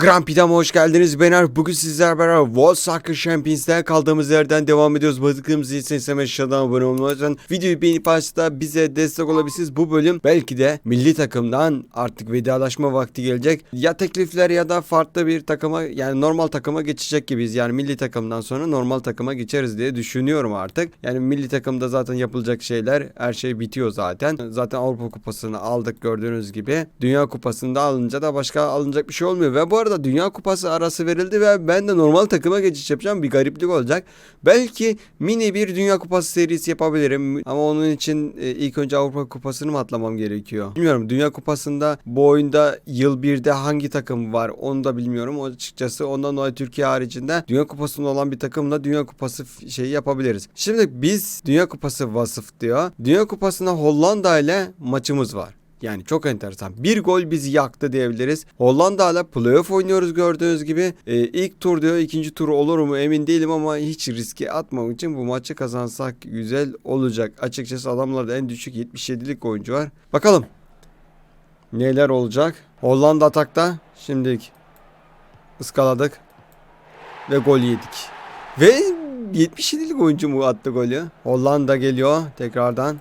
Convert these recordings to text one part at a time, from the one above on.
Grand Prix'den hoş geldiniz. Ben Erk. Bugün sizler beraber World Soccer Champions'te kaldığımız yerden devam ediyoruz. Batıklığımızı için aşağıdan abone olmayı unutmayın. Videoyu beğenip başta bize destek olabilirsiniz. Bu bölüm belki de milli takımdan artık vedalaşma vakti gelecek. Ya teklifler ya da farklı bir takıma yani normal takıma geçecek gibiyiz. Yani milli takımdan sonra normal takıma geçeriz diye düşünüyorum artık. Yani milli takımda zaten yapılacak şeyler her şey bitiyor zaten. Zaten Avrupa Kupası'nı aldık gördüğünüz gibi. Dünya Kupası'nda alınca da başka alınacak bir şey olmuyor. Ve bu arada Dünya Kupası arası verildi ve ben de normal takıma geçiş yapacağım. Bir gariplik olacak. Belki mini bir Dünya Kupası serisi yapabilirim. Ama onun için e, ilk önce Avrupa Kupası'nı mı atlamam gerekiyor? Bilmiyorum. Dünya Kupası'nda bu oyunda yıl birde hangi takım var onu da bilmiyorum. O açıkçası ondan dolayı Türkiye haricinde Dünya Kupası'nda olan bir takımla Dünya Kupası şeyi yapabiliriz. Şimdi biz Dünya Kupası vasıf diyor. Dünya Kupası'nda Hollanda ile maçımız var. Yani çok enteresan. Bir gol bizi yaktı diyebiliriz. Hollanda ile playoff oynuyoruz gördüğünüz gibi. Ee, ilk tur diyor ikinci tur olur mu emin değilim ama hiç riske atmamak için bu maçı kazansak güzel olacak. Açıkçası adamlarda en düşük 77'lik oyuncu var. Bakalım neler olacak. Hollanda atakta. Şimdilik ıskaladık ve gol yedik. Ve 77'lik oyuncu mu attı golü? Hollanda geliyor tekrardan.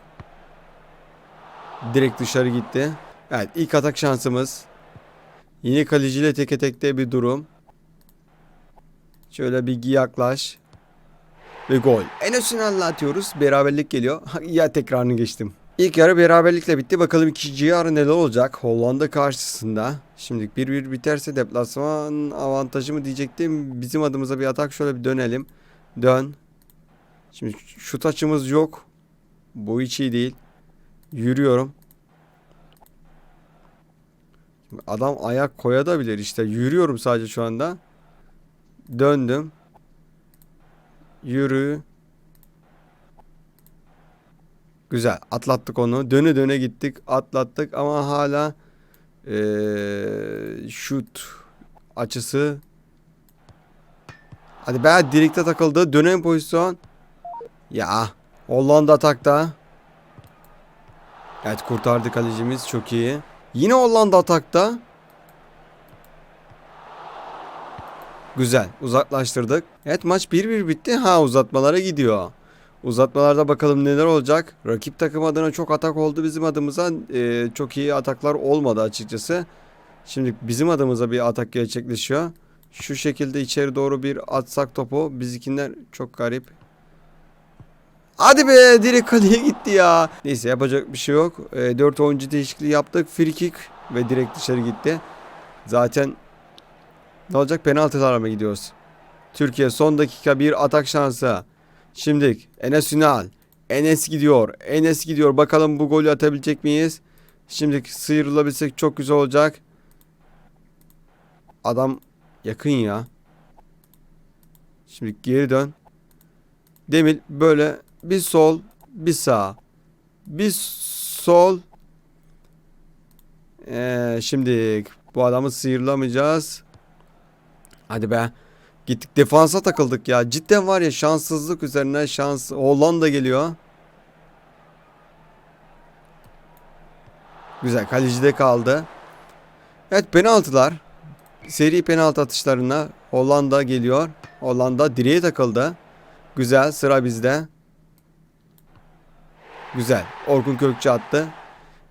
Direkt dışarı gitti. Evet ilk atak şansımız. Yine kaleciyle teke tekte bir durum. Şöyle bir yaklaş. Ve gol. En üstüne atıyoruz. Beraberlik geliyor. ya tekrarını geçtim. İlk yarı beraberlikle bitti. Bakalım ikinci yarı neler olacak Hollanda karşısında. Şimdi 1-1 biterse deplasman avantajı mı diyecektim. Bizim adımıza bir atak şöyle bir dönelim. Dön. Şimdi şut açımız yok. Bu hiç iyi değil. Yürüyorum. Adam ayak koyabilir işte. Yürüyorum sadece şu anda. Döndüm. Yürü. Güzel. Atlattık onu. Döne döne gittik. Atlattık ama hala eee şut açısı Hadi be direkte takıldı. Dönen pozisyon. Ya. Hollanda atakta. Evet kurtardı kalecimiz. Çok iyi. Yine Hollanda atakta. Güzel. Uzaklaştırdık. Evet maç 1-1 bitti. Ha uzatmalara gidiyor. Uzatmalarda bakalım neler olacak. Rakip takım adına çok atak oldu. Bizim adımıza e, çok iyi ataklar olmadı açıkçası. Şimdi bizim adımıza bir atak gerçekleşiyor. Şu şekilde içeri doğru bir atsak topu. Bizimkiler çok garip. Hadi be direkt kaleye gitti ya. Neyse yapacak bir şey yok. E, 4 oyuncu değişikliği yaptık. Free kick ve direkt dışarı gitti. Zaten ne olacak penaltılara mı gidiyoruz? Türkiye son dakika bir atak şansı. Şimdi Enes Ünal. Enes gidiyor. Enes gidiyor. Bakalım bu golü atabilecek miyiz? Şimdi sıyrılabilsek çok güzel olacak. Adam yakın ya. Şimdi geri dön. Demir böyle bir sol, bir sağ. Bir sol. Ee, şimdi bu adamı sıyırlamayacağız. Hadi be. Gittik defansa takıldık ya. Cidden var ya şanssızlık üzerine şans. Hollanda geliyor. Güzel kalecide kaldı. Evet penaltılar. Seri penaltı atışlarına Hollanda geliyor. Hollanda direğe takıldı. Güzel sıra bizde. Güzel. Orkun Kökçü attı.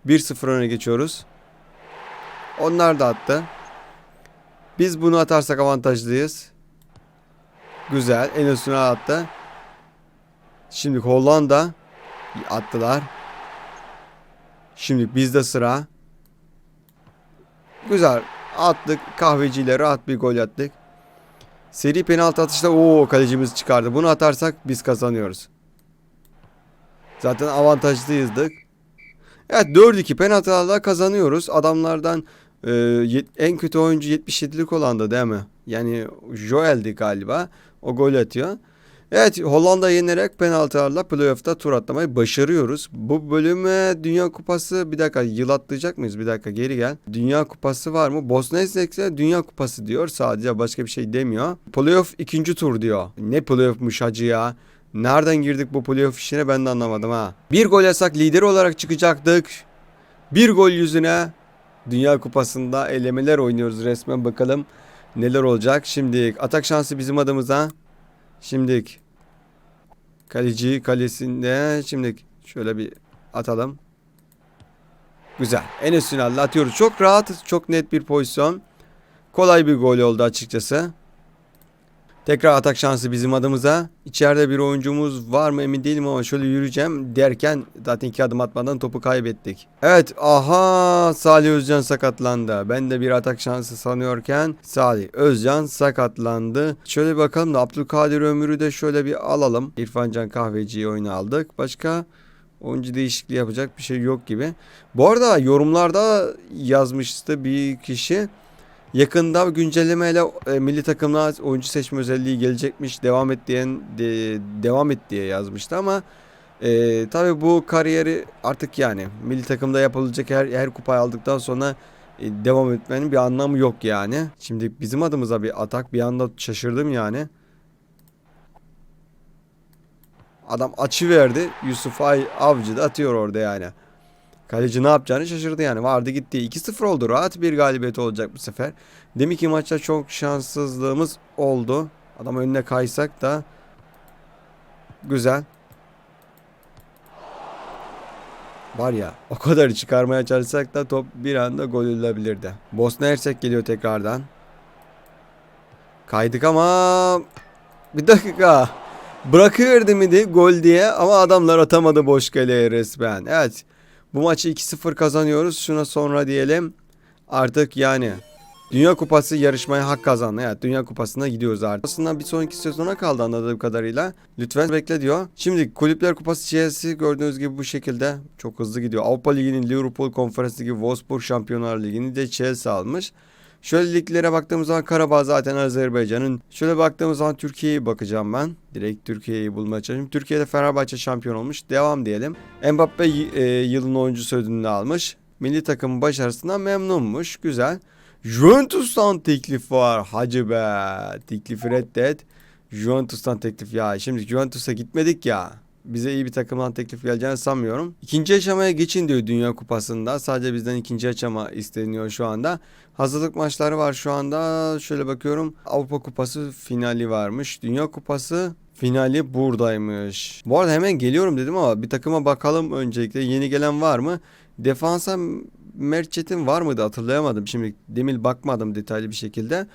1-0 öne geçiyoruz. Onlar da attı. Biz bunu atarsak avantajlıyız. Güzel. En üstüne attı. Şimdi Hollanda attılar. Şimdi bizde sıra. Güzel. Attık. Kahveciyle rahat bir gol attık. Seri penaltı atışta o kalecimiz çıkardı. Bunu atarsak biz kazanıyoruz. Zaten avantajlıyızdık. Evet 4-2 penaltılarla kazanıyoruz. Adamlardan e, en kötü oyuncu 77'lik olandı değil mi? Yani Joel'di galiba. O gol atıyor. Evet Hollanda yenerek penaltılarla playoff'ta tur atlamayı başarıyoruz. Bu bölüme Dünya Kupası bir dakika yıl atlayacak mıyız? Bir dakika geri gel. Dünya Kupası var mı? Bosna Hersek'se Dünya Kupası diyor. Sadece başka bir şey demiyor. Playoff ikinci tur diyor. Ne playoff'muş hacı ya. Nereden girdik bu playoff işine ben de anlamadım ha. Bir gol yasak lider olarak çıkacaktık. Bir gol yüzüne Dünya Kupası'nda elemeler oynuyoruz resmen bakalım. neler olacak. Şimdi atak şansı bizim adımıza. Şimdi kaleci kalesinde şimdi şöyle bir atalım. Güzel. Enes Ünal'la atıyoruz. Çok rahat, çok net bir pozisyon. Kolay bir gol oldu açıkçası. Tekrar atak şansı bizim adımıza. İçeride bir oyuncumuz var mı emin değilim ama şöyle yürüyeceğim derken zaten iki adım atmadan topu kaybettik. Evet aha Salih Özcan sakatlandı. Ben de bir atak şansı sanıyorken Salih Özcan sakatlandı. Şöyle bir bakalım da Abdülkadir Ömür'ü de şöyle bir alalım. İrfancan Kahveci'yi oyuna aldık. Başka oyuncu değişikliği yapacak bir şey yok gibi. Bu arada yorumlarda yazmıştı bir kişi. Yakında güncellemeyle e, milli takımına oyuncu seçme özelliği gelecekmiş. Devam et diyen de, devam et diye yazmıştı ama e, tabii bu kariyeri artık yani milli takımda yapılacak her her kupayı aldıktan sonra e, devam etmenin bir anlamı yok yani. Şimdi bizim adımıza bir atak bir anda şaşırdım yani. Adam açı verdi. Yusuf Ay Avcı da atıyor orada yani. Kaleci ne yapacağını şaşırdı yani. Vardı gitti. 2-0 oldu. Rahat bir galibiyet olacak bu sefer. Demek ki maçta çok şanssızlığımız oldu. Adam önüne kaysak da güzel. Var ya o kadar çıkarmaya çalışsak da top bir anda gol olabilirdi. Bosna Hersek geliyor tekrardan. Kaydık ama bir dakika. Bırakıverdi miydi gol diye ama adamlar atamadı boş kaleye resmen. Evet. Bu maçı 2-0 kazanıyoruz. Şuna sonra diyelim. Artık yani Dünya Kupası yarışmaya hak kazandı. Evet Dünya Kupası'na gidiyoruz artık. Aslında bir sonraki sezona kaldı anladığım kadarıyla. Lütfen bekle diyor. Şimdi Kulüpler Kupası Chelsea gördüğünüz gibi bu şekilde çok hızlı gidiyor. Avrupa Ligi'nin Liverpool Konferans Ligi, Wolfsburg Şampiyonlar Ligi'ni de Chelsea almış. Şöyle liglere baktığımız zaman Karabağ zaten Azerbaycan'ın. Şöyle baktığımız zaman Türkiye'yi bakacağım ben. Direkt Türkiye'yi bulmaya çalışıyorum. Türkiye'de Fenerbahçe şampiyon olmuş. Devam diyelim. Mbappe e, yılın oyuncusu ödülünü almış. Milli takımın başarısından memnunmuş. Güzel. Juventus'tan teklif var. Hacı be. Teklifi reddet. Juventus'tan teklif ya. Şimdi Juventus'a gitmedik ya. Bize iyi bir takımdan teklif geleceğini sanmıyorum. İkinci aşamaya geçin diyor Dünya Kupası'nda. Sadece bizden ikinci aşama isteniyor şu anda. Hazırlık maçları var şu anda. Şöyle bakıyorum. Avrupa Kupası finali varmış. Dünya Kupası finali buradaymış. Bu arada hemen geliyorum dedim ama bir takıma bakalım öncelikle. Yeni gelen var mı? Defansa Merçet'in var mıydı hatırlayamadım. Şimdi demil bakmadım detaylı bir şekilde.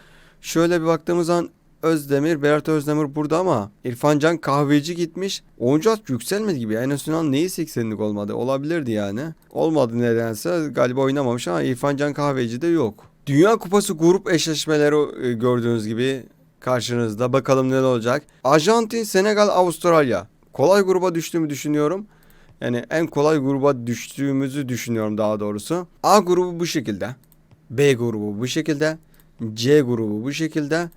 Şöyle bir baktığımız zaman Özdemir, Berat Özdemir burada ama İrfan Can kahveci gitmiş. Oyuncu yükselmedi gibi. En azından neyi 80'lik olmadı? Olabilirdi yani. Olmadı nedense. Galiba oynamamış ama İrfan Can kahveci de yok. Dünya Kupası grup eşleşmeleri e, gördüğünüz gibi karşınızda. Bakalım ne olacak. Arjantin, Senegal, Avustralya. Kolay gruba düştüğümü düşünüyorum. Yani en kolay gruba düştüğümüzü düşünüyorum daha doğrusu. A grubu bu şekilde. B grubu bu şekilde. C grubu bu şekilde.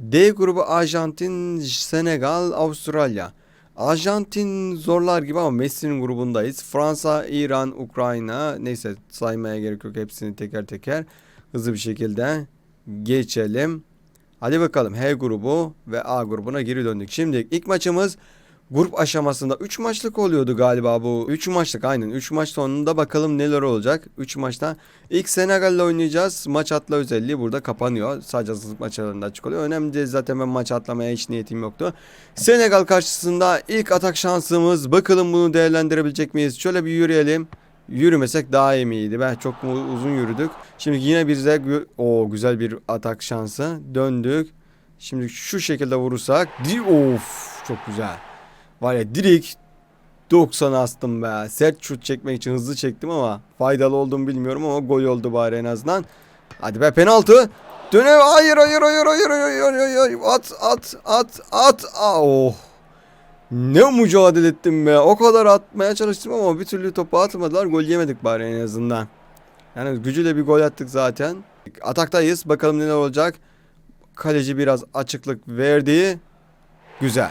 D grubu Arjantin, Senegal, Avustralya. Arjantin zorlar gibi ama Messi'nin grubundayız. Fransa, İran, Ukrayna. Neyse saymaya gerek yok hepsini teker teker. Hızlı bir şekilde geçelim. Hadi bakalım H grubu ve A grubuna geri döndük. Şimdi ilk maçımız grup aşamasında 3 maçlık oluyordu galiba bu. 3 maçlık aynen. 3 maç sonunda bakalım neler olacak. 3 maçta ilk Senegal'le oynayacağız. Maç atla özelliği burada kapanıyor. Sadece hazırlık maçlarında açık oluyor. Önemli değil zaten ben maç atlamaya hiç niyetim yoktu. Senegal karşısında ilk atak şansımız. Bakalım bunu değerlendirebilecek miyiz? Şöyle bir yürüyelim. Yürümesek daha iyi miydi? Ben çok uzun yürüdük. Şimdi yine bir de o güzel bir atak şansı. Döndük. Şimdi şu şekilde vurursak. Di of çok güzel. Var ya direkt 90 astım be. Sert şut çekmek için hızlı çektim ama faydalı olduğumu bilmiyorum ama gol oldu bari en azından. Hadi be penaltı. Döne hayır hayır hayır hayır hayır hayır hayır at at at at oh. Ne mücadele ettim be. O kadar atmaya çalıştım ama bir türlü topu atmadılar. Gol yemedik bari en azından. Yani gücüyle bir gol attık zaten. Ataktayız. Bakalım neler olacak. Kaleci biraz açıklık verdi. Güzel.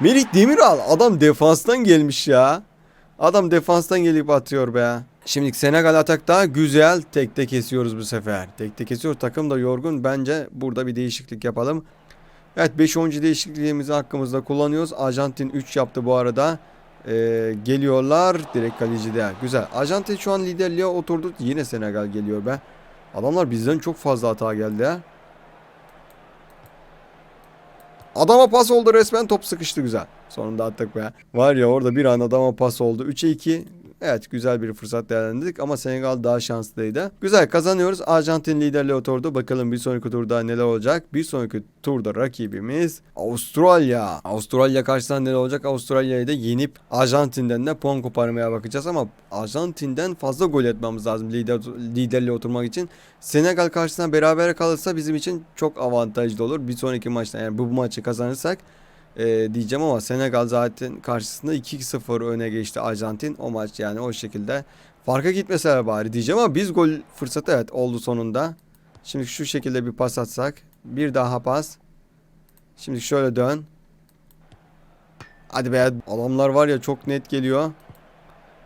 Melih Demiral adam defanstan gelmiş ya. Adam defanstan gelip atıyor be. Şimdi Senegal atakta güzel tekte kesiyoruz bu sefer. Tekte kesiyoruz. Takım da yorgun. Bence burada bir değişiklik yapalım. Evet 5 oyuncu değişikliğimizi hakkımızda kullanıyoruz. Arjantin 3 yaptı bu arada. Ee, geliyorlar direkt kalecide. Güzel. Arjantin şu an liderliğe oturdu. Yine Senegal geliyor be. Adamlar bizden çok fazla hata geldi ha. Adama pas oldu resmen top sıkıştı güzel. Sonunda attık be. Var ya orada bir an adama pas oldu. 3'e 2. Evet güzel bir fırsat değerlendirdik ama Senegal daha şanslıydı. Güzel kazanıyoruz. Arjantin liderliğe oturdu. Bakalım bir sonraki turda neler olacak. Bir sonraki turda rakibimiz Avustralya. Avustralya karşısında neler olacak? Avustralya'yı da yenip Arjantin'den de puan koparmaya bakacağız ama Arjantin'den fazla gol etmemiz lazım lider, liderliğe oturmak için. Senegal karşısında beraber kalırsa bizim için çok avantajlı olur. Bir sonraki maçta yani bu maçı kazanırsak e, diyeceğim ama Senegal zaten karşısında 2-0 öne geçti Arjantin. O maç yani o şekilde farka gitmeseler bari diyeceğim ama biz gol fırsatı evet oldu sonunda. Şimdi şu şekilde bir pas atsak. Bir daha pas. Şimdi şöyle dön. Hadi be adamlar var ya çok net geliyor.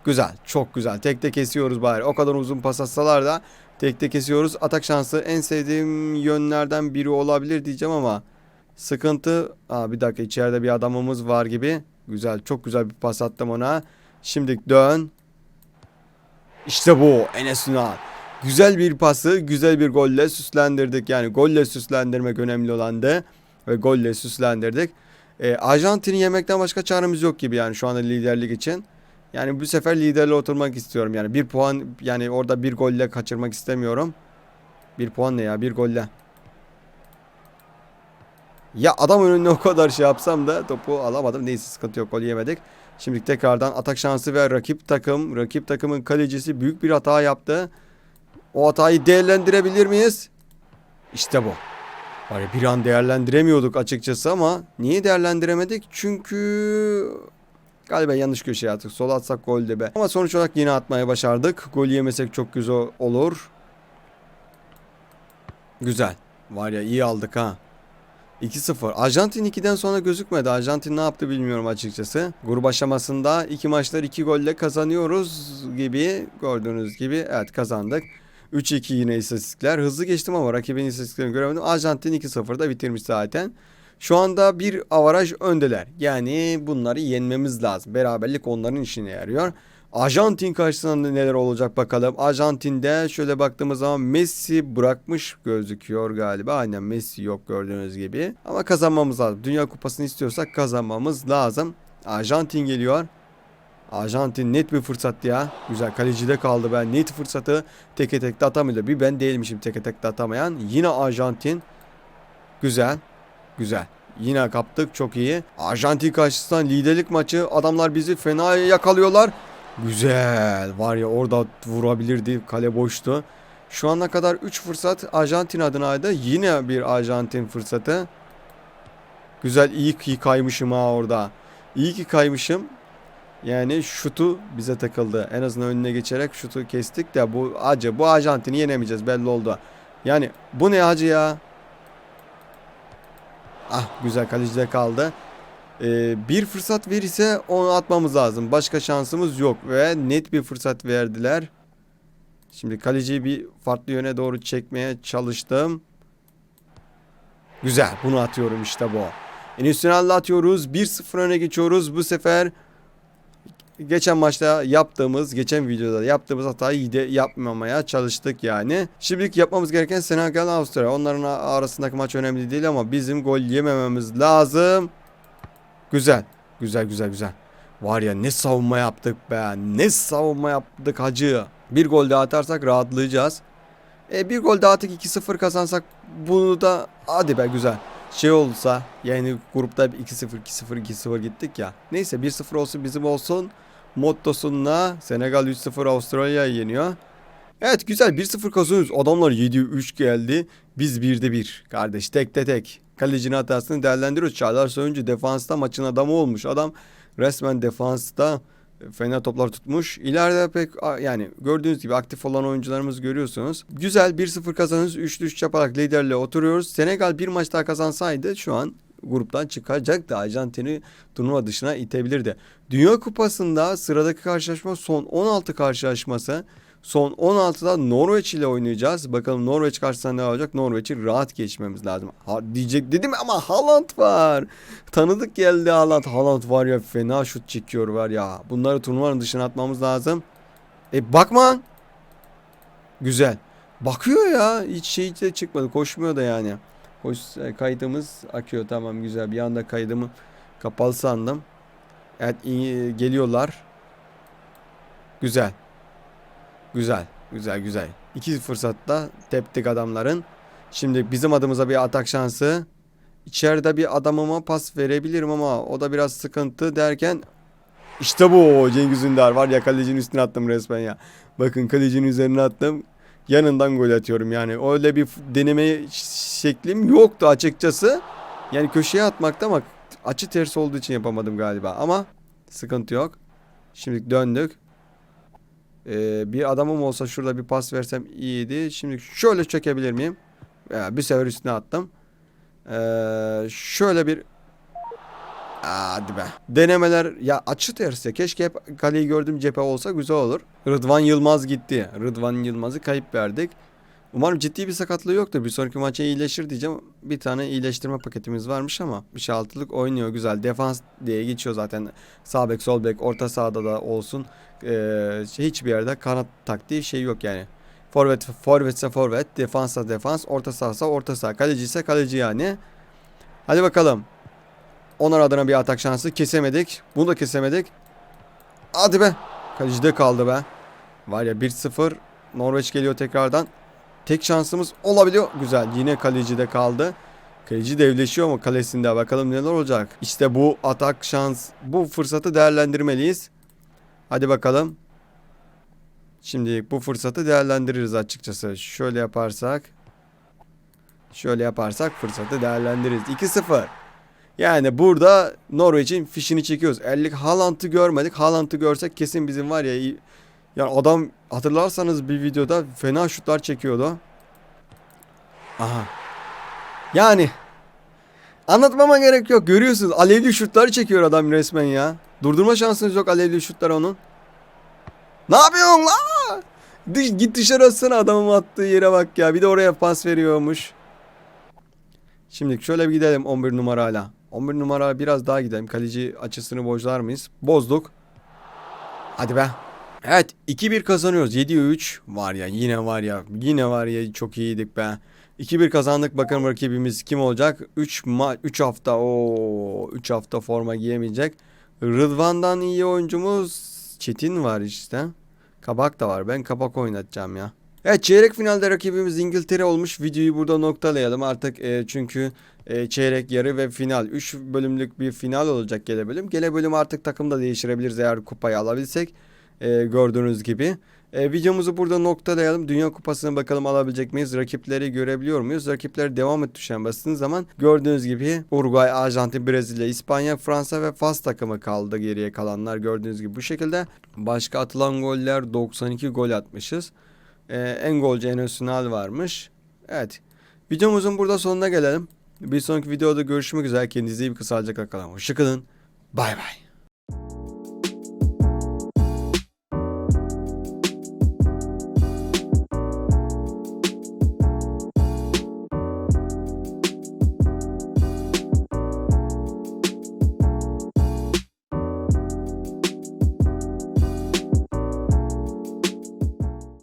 Güzel çok güzel. Tekte kesiyoruz bari. O kadar uzun pas atsalar da tekte kesiyoruz. Atak şansı en sevdiğim yönlerden biri olabilir diyeceğim ama Sıkıntı. Aa, bir dakika içeride bir adamımız var gibi. Güzel çok güzel bir pas attım ona. Şimdi dön. İşte bu Enes Ünal. Güzel bir pası güzel bir golle süslendirdik. Yani golle süslendirmek önemli olandı. Ve golle süslendirdik. Ee, Arjantin'i yemekten başka çaremiz yok gibi yani şu anda liderlik için. Yani bu sefer liderle oturmak istiyorum. Yani bir puan yani orada bir golle kaçırmak istemiyorum. Bir puan ne ya bir golle. Ya adam önüne o kadar şey yapsam da topu alamadım. Neyse sıkıntı yok gol yemedik. Şimdi tekrardan atak şansı ve rakip takım, rakip takımın kalecisi büyük bir hata yaptı. O hatayı değerlendirebilir miyiz? İşte bu. Ya bir an değerlendiremiyorduk açıkçası ama niye değerlendiremedik? Çünkü galiba yanlış köşeye attık. Sola atsak gol de be. Ama sonuç olarak yine atmaya başardık. Gol yemesek çok güzel olur. Güzel. Var ya iyi aldık ha. 2-0. Arjantin 2'den sonra gözükmedi. Arjantin ne yaptı bilmiyorum açıkçası. Grup aşamasında iki maçlar 2 golle kazanıyoruz gibi. Gördüğünüz gibi evet kazandık. 3-2 yine istatistikler. Hızlı geçtim ama rakibin istatistiklerini göremedim. Arjantin 2-0'da bitirmiş zaten. Şu anda bir avaraj öndeler. Yani bunları yenmemiz lazım. Beraberlik onların işine yarıyor. Arjantin karşısında neler olacak bakalım. Arjantin'de şöyle baktığımız zaman Messi bırakmış gözüküyor galiba. Aynen Messi yok gördüğünüz gibi. Ama kazanmamız lazım. Dünya kupasını istiyorsak kazanmamız lazım. Arjantin geliyor. Arjantin net bir fırsat ya. Güzel kalecide kaldı ben. Net fırsatı teke tek de atamıyordu. Bir ben değilmişim teke tek de atamayan. Yine Arjantin. Güzel. Güzel. Yine kaptık çok iyi. Arjantin karşısından liderlik maçı. Adamlar bizi fena yakalıyorlar. Güzel. Var ya orada vurabilirdi. Kale boştu. Şu ana kadar 3 fırsat Arjantin adınaydı. Yine bir Arjantin fırsatı. Güzel iyi ki kaymışım ha orada. İyi ki kaymışım. Yani şutu bize takıldı. En azından önüne geçerek şutu kestik de bu acı bu Arjantin'i yenemeyeceğiz belli oldu. Yani bu ne acı ya? Ah güzel kalecide kaldı. Ee, bir fırsat verirse onu atmamız lazım. Başka şansımız yok ve net bir fırsat verdiler. Şimdi kaleciyi bir farklı yöne doğru çekmeye çalıştım. Güzel bunu atıyorum işte bu. Ünal'la atıyoruz. 1-0 öne geçiyoruz. Bu sefer geçen maçta yaptığımız, geçen videoda yaptığımız hatayı de yapmamaya çalıştık yani. Şimdilik yapmamız gereken Senegal Avusturya. Onların arasındaki maç önemli değil ama bizim gol yemememiz lazım. Güzel. Güzel güzel güzel. Var ya ne savunma yaptık be. Ne savunma yaptık hacı. Bir gol daha atarsak rahatlayacağız. E, bir gol daha attık 2-0 kazansak bunu da hadi be güzel. Şey olsa yani grupta 2-0 2-0 2-0 gittik ya. Neyse 1-0 olsun bizim olsun. Mottosunda Senegal 3-0 Avustralya'yı yeniyor. Evet güzel 1-0 kazanıyoruz. Adamlar 7-3 geldi. Biz 1'de 1. Kardeş tekte tek. Kalecinin hatasını değerlendiriyoruz. Çağlar Soyuncu defansta maçın adamı olmuş. Adam resmen defansta fena toplar tutmuş. İleride pek yani gördüğünüz gibi aktif olan oyuncularımız görüyorsunuz. Güzel 1-0 kazanıyoruz. 3'lü 3 yaparak liderle oturuyoruz. Senegal bir maç daha kazansaydı şu an gruptan çıkacaktı. Arjantin'i turnuva dışına itebilirdi. Dünya Kupası'nda sıradaki karşılaşma son 16 karşılaşması. Son 16'da Norveç ile oynayacağız. Bakalım Norveç karşısında ne olacak? Norveç'i rahat geçmemiz lazım. Ha, diyecek dedim ama Haaland var. Tanıdık geldi Haaland. Haaland var ya fena şut çekiyor var ya. Bunları turnuvanın dışına atmamız lazım. E bakma. Güzel. Bakıyor ya. Hiç şey de çıkmadı. Koşmuyor da yani. Hoş e, kaydımız akıyor tamam güzel. Bir anda kaydımı kapalı sandım. Evet geliyorlar. Güzel. Güzel. Güzel güzel. İki fırsatta teptik adamların. Şimdi bizim adımıza bir atak şansı. İçeride bir adamıma pas verebilirim ama o da biraz sıkıntı derken işte bu Cengiz Ünder var ya kalecinin üstüne attım resmen ya. Bakın kalecinin üzerine attım. Yanından gol atıyorum yani. Öyle bir deneme şeklim yoktu açıkçası. Yani köşeye atmakta ama açı ters olduğu için yapamadım galiba. Ama sıkıntı yok. Şimdi döndük. Ee, bir adamım olsa şurada bir pas versem iyiydi. Şimdi şöyle çekebilir miyim? Ya, bir sefer üstüne attım. Ee, şöyle bir Hadi be. Denemeler ya açı tersi. Keşke hep kaleyi gördüğüm cephe olsa güzel olur. Rıdvan Yılmaz gitti. Rıdvan Yılmaz'ı kayıp verdik. Umarım ciddi bir sakatlığı yoktur. Bir sonraki maça iyileşir diyeceğim. Bir tane iyileştirme paketimiz varmış ama bir şey altılık oynuyor güzel. Defans diye geçiyor zaten. Sağ bek, sol bek, orta sahada da olsun. Ee, hiçbir yerde kanat taktiği şey yok yani. Forvet, forvetse forvet, defansa defans, orta sahasa orta saha. Kaleci ise kaleci yani. Hadi bakalım. Onlar adına bir atak şansı kesemedik. Bunu da kesemedik. Hadi be. Kalecide kaldı be. Var ya 1-0. Norveç geliyor tekrardan. Tek şansımız olabiliyor. Güzel. Yine kalecide kaldı. Kaleci devleşiyor mu kalesinde? Bakalım neler olacak. İşte bu atak şans. Bu fırsatı değerlendirmeliyiz. Hadi bakalım. Şimdi bu fırsatı değerlendiririz açıkçası. Şöyle yaparsak. Şöyle yaparsak fırsatı değerlendiririz. 2-0. Yani burada Norveç'in fişini çekiyoruz. Erlik Haaland'ı görmedik. Haaland'ı görsek kesin bizim var ya yani adam hatırlarsanız bir videoda fena şutlar çekiyordu. Aha. Yani anlatmama gerek yok. Görüyorsunuz alevli şutlar çekiyor adam resmen ya. Durdurma şansınız yok alevli şutlar onun. Ne yapıyorsun la? Dış, git dışarı atsana adamın attığı yere bak ya. Bir de oraya pas veriyormuş. Şimdi şöyle bir gidelim 11 numarayla. 11 numara biraz daha gidelim. Kaleci açısını bozlar mıyız? Bozduk. Hadi be. Evet 2-1 kazanıyoruz. 7'ye 3 var ya yine var ya yine var ya çok iyiydik be. 2-1 kazandık bakalım rakibimiz kim olacak? 3 ma 3 hafta o 3 hafta forma giyemeyecek. Rıdvan'dan iyi oyuncumuz Çetin var işte. Kabak da var. Ben kabak oynatacağım ya. Evet çeyrek finalde rakibimiz İngiltere olmuş. Videoyu burada noktalayalım artık e, çünkü e, çeyrek yarı ve final 3 bölümlük bir final olacak gele bölüm. Gele bölüm artık takım da değiştirebiliriz eğer kupayı alabilsek. E, gördüğünüz gibi. E, videomuzu burada noktalayalım. Dünya Kupası'na bakalım alabilecek miyiz? Rakipleri görebiliyor muyuz? Rakipleri devam et tuşuna bastığınız zaman gördüğünüz gibi Uruguay, Arjantin, Brezilya, İspanya, Fransa ve Fas takımı kaldı geriye kalanlar gördüğünüz gibi bu şekilde. Başka atılan goller 92 gol atmışız. Ee, en golcü Enes Ünal varmış. Evet. Videomuzun burada sonuna gelelim. Bir sonraki videoda görüşmek üzere. Kendinize iyi bir kısalcık kalın. Hoşçakalın. Bay bay.